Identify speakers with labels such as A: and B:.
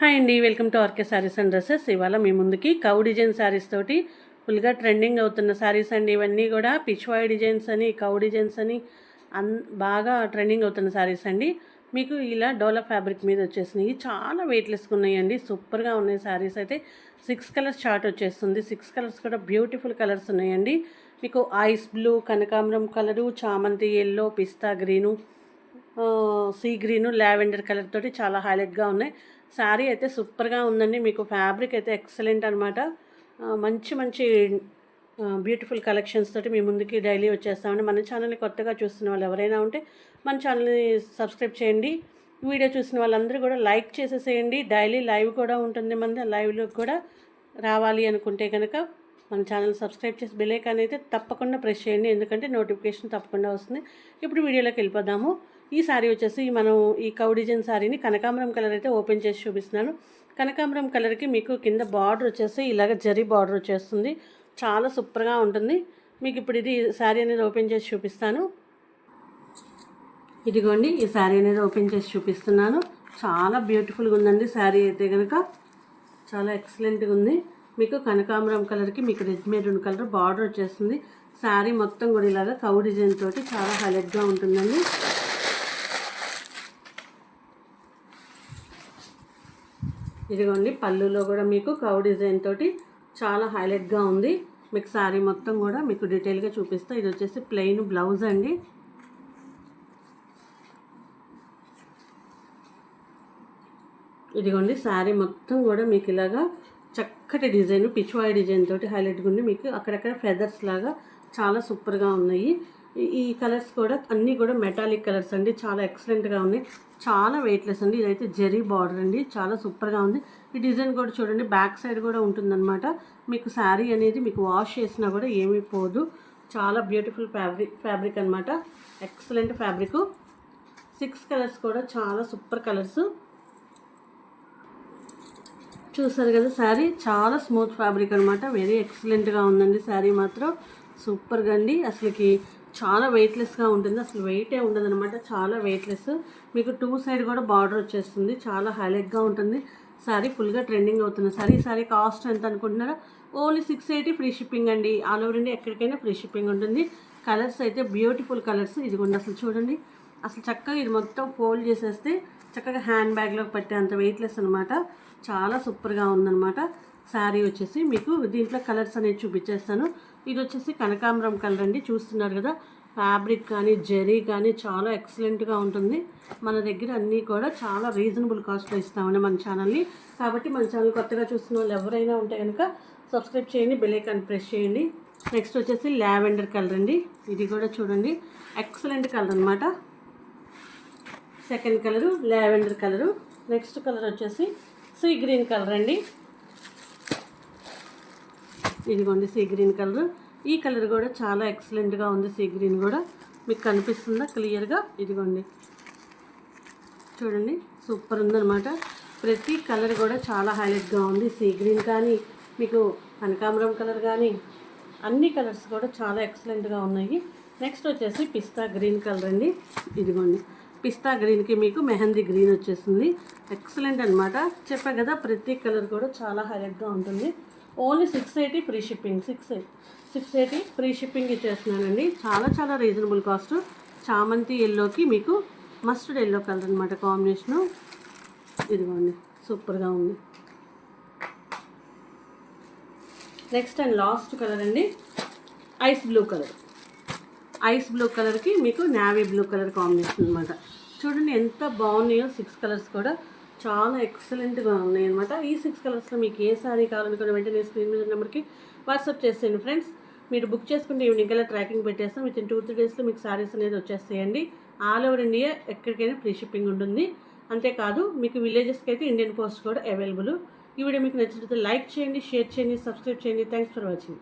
A: Hi అండి welcome to R K sarees and dresses. ఇవాళ మీ ముందుకి కౌ డిజైన్ శారీస్ తోటి ఫుల్గా ట్రెండింగ్ అవుతున్న శారీస్ అండి. ఇవన్నీ కూడా పిచ్వాయ్ డిజైన్స్ అని కౌ డిజైన్స్ అని అన్ బాగా ట్రెండింగ్ అవుతున్న శారీస్ అండి. మీకు ఇలా డోలా ఫ్యాబ్రిక్ మీద వచ్చేసినాయి. చాలా వెయిట్లెస్గా ఉన్నాయండి. సూపర్గా ఉన్నాయి శారీస్ అయితే. సిక్స్ కలర్స్ చార్ట్ వచ్చేస్తుంది. సిక్స్ కలర్స్ కూడా బ్యూటిఫుల్ కలర్స్ ఉన్నాయండి. మీకు ఐస్ బ్లూ కనకాంబరం కలరు చామంతి yellow pista green sea green lavender colour తోటి చాలా హైలైట్గా ఉన్నాయి. శారీ అయితే సూపర్గా ఉందండి. మీకు ఫ్యాబ్రిక్ అయితే ఎక్సలెంట్ అనమాట మంచి మంచి బ్యూటిఫుల్ కలెక్షన్స్ తోటి మీ ముందుకి డైలీ వచ్చేస్తామండి. మన ఛానల్ని కొత్తగా చూస్తున్న వాళ్ళు ఎవరైనా ఉంటే మన ఛానల్ని సబ్స్క్రైబ్ చేయండి. వీడియో చూసిన వాళ్ళందరూ కూడా లైక్ చేసేసేయండి. డైలీ లైవ్ కూడా ఉంటుంది మంది. లైవ్లో కూడా రావాలి అనుకుంటే కనుక మన ఛానల్ సబ్స్క్రైబ్ చేసి బెల్ ఐకాన్ అయితే తప్పకుండా ప్రెస్ చేయండి. ఎందుకంటే నోటిఫికేషన్ తప్పకుండా వస్తుంది. ఇప్పుడు వీడియోలోకి వెళ్ళిపోదాము. ఈ శారీ వచ్చేసి మనం ఈ కౌ డిజైన్ శారీని కనకాంబరం కలర్ అయితే ఓపెన్ చేసి చూపిస్తున్నాను. కనకాంబరం కలర్కి మీకు కింద బార్డర్ వచ్చేసి ఇలాగ జరీ బార్డర్ వచ్చేస్తుంది. చాలా సూపర్గా ఉంటుంది. మీకు ఇప్పుడు ఇది శారీ అనేది ఓపెన్ చేసి చూపిస్తాను. ఇదిగోండి ఈ శారీ అనేది ఓపెన్ చేసి చూపిస్తున్నాను. చాలా బ్యూటిఫుల్గా ఉందండి శారీ అయితే కనుక చాలా ఎక్సలెంట్గా ఉంది. మీకు కనకాంబరం కలర్కి మీకు రెడ్ మెరూన్ కలర్ బార్డర్ వచ్చేస్తుంది. శారీ మొత్తం కూడా ఇలాగా కౌ డిజైన్ తోటి చాలా హైలైట్గా ఉంటుందండి. ఇదిగోండి పళ్ళులో కూడా మీకు కౌ డిజైన్ తోటి చాలా హైలైట్గా ఉంది. మీకు శారీ మొత్తం కూడా మీకు డీటెయిల్గా చూపిస్తా. ఇది వచ్చేసి ప్లెయిన్ బ్లౌజ్ అండి. ఇదిగోండి శారీ మొత్తం కూడా మీకు ఇలాగా చక్కటి డిజైన్ పిచ్వాయి డిజైన్ తోటి హైలైట్గా ఉంది మీకు అక్కడక్కడ ఫెదర్స్ లాగా చాలా సూపర్గా ఉన్నాయి. ఈ- కలర్స్ కూడా అన్నీ కూడా మెటాలిక్ కలర్స్ అండి. చాలా ఎక్సలెంట్గా ఉన్నాయి. చాలా వెయిట్లెస్ అండి. ఇదైతే జెరీ బార్డర్ అండి. చాలా సూపర్గా ఉంది. ఈ డిజైన్ కూడా చూడండి. బ్యాక్ సైడ్ కూడా ఉంటుందన్నమాట. మీకు శారీ అనేది మీకు వాష్ చేసినా కూడా ఏమీ పోదు. చాలా బ్యూటిఫుల్ ఫ్యాబ్రిక్ ఫ్యాబ్రిక్ అనమాట ఎక్సలెంట్ ఫ్యాబ్రిక్ సిక్స్ కలర్స్ కూడా చాలా సూపర్ కలర్స్ చూసారు కదా శారీ? చాలా స్మూత్ ఫ్యాబ్రిక్ అనమాట వెరీ ఎక్సలెంట్గా ఉందండి శారీ మాత్రం. సూపర్గా అండి. అసలుకి చాలా వెయిట్లెస్గా ఉంటుంది. అసలు వెయిటే ఉండదు అనమాట చాలా వెయిట్లెస్ మీకు టూ సైడ్ కూడా బార్డర్ వచ్చేస్తుంది. చాలా హైలైట్గా ఉంటుంది. సారీ ఫుల్గా ట్రెండింగ్ అవుతుంది. సారీ సారీ కాస్ట్ ఎంత అనుకుంటున్నారా? Only six eighty free shipping అండి. ఆల్ ఓవర్ ఇండియా ఎక్కడికైనా ఫ్రీ షిప్పింగ్ ఉంటుంది. కలర్స్ అయితే బ్యూటిఫుల్ కలర్స్ ఇదిగోండి అసలు చూడండి. అసలు చక్కగా ఇది మొత్తం ఫోల్డ్ చేసేస్తే చక్కగా హ్యాండ్ బ్యాగ్లోకి పెట్టే అంత వెయిట్లెస్ అనమాట చాలా సూపర్గా ఉందన్నమాట. శారీ వచ్చేసి మీకు దీంట్లో కలర్స్ అనేది చూపించేస్తాను. ఇది వచ్చేసి కనకాంబరం కలర్ అండి. చూస్తున్నారు కదా ఫ్యాబ్రిక్ కానీ జరీ కానీ చాలా ఎక్సలెంట్గా ఉంటుంది. మన దగ్గర అన్నీ కూడా చాలా రీజనబుల్ కాస్ట్లో ఇస్తామండి మన ఛానల్ని. కాబట్టి మన ఛానల్ కొత్తగా చూస్తున్న వాళ్ళు ఎవరైనా ఉంటే కనుక సబ్స్క్రైబ్ చేయండి బెలైకాన్ ప్రెస్ చేయండి. నెక్స్ట్ వచ్చేసి లావెండర్ కలర్ అండి. ఇది కూడా చూడండి. ఎక్సలెంట్ కలర్ అనమాట second colour lavender colour. Next colour వచ్చేసి సీ గ్రీన్ కలర్ అండి. ఇదిగోండి సీ గ్రీన్ కలర్. ఈ కలర్ కూడా చాలా ఎక్సలెంట్గా ఉంది సీ గ్రీన్ కూడా. మీకు కనిపిస్తుందా? క్లియర్గా ఇదిగోండి. చూడండి సూపర్ ఉందన్నమాట. ప్రతి కలర్ కూడా చాలా హైలైట్గా ఉంది సీ గ్రీన్ కానీ మీకు కనకాంబరం కలర్ కానీ అన్ని కలర్స్ కూడా చాలా ఎక్సలెంట్గా ఉన్నాయి. నెక్స్ట్ వచ్చేసి పిస్తా గ్రీన్ కలర్ అండి. ఇదిగోండి. పిస్తా గ్రీన్కి మీకు మెహందీ గ్రీన్ వచ్చేసింది. ఎక్సలెంట్ అనమాట చెప్పా కదా ప్రతి కలర్ కూడా చాలా హైలైట్గా ఉంటుంది. Only six eighty free shipping six eight six eighty free shipping ఇచ్చేస్తున్నానండి. చాలా చాలా రీజనబుల్ కాస్ట్. చామంతి ఎల్లోకి మీకు మస్టర్డ్ ఎల్లో కలర్ అనమాట కాంబినేషను. ఇదిగోండి సూపర్గా ఉంది. నెక్స్ట్ అండ్ లాస్ట్ కలర్ అండి ice blue colour. Ice blue కలర్కి మీకు నావీ బ్లూ కలర్ కాంబినేషన్ అనమాట చూడండి ఎంత బాగున్నాయో సిక్స్ కలర్స్ కూడా. చాలా ఎక్సలెంట్గా ఉన్నాయి అనమాట ఈ సిక్స్ కలర్స్లో మీకు ఏ సారీ కావాలనుకున్న వెంటనే స్క్రీన్ మీద నెంబర్కి వాట్సాప్ చేసేయండి ఫ్రెండ్స్. మీరు బుక్ చేసుకుంటే ఈవినింగ్ కల్లా ట్రాకింగ్ పెట్టేస్తాం. విత్ ఇన్ టూ త్రీ డేస్లో మీకు సారీస్ అనేది వచ్చేస్తాయండి. ఆల్ ఓవర్ ఇండియా ఎక్కడికైనా ఫ్రీ షిప్పింగ్ ఉంటుంది. అంతేకాదు మీకు విలేజెస్కి అయితే ఇండియన్ పోస్ట్ కూడా అవైలబుల్. ఈ వీడియో మీకు నచ్చినట్లయితే లైక్ చేయండి షేర్ చేయండి సబ్స్క్రైబ్ చేయండి. Thanks for watching.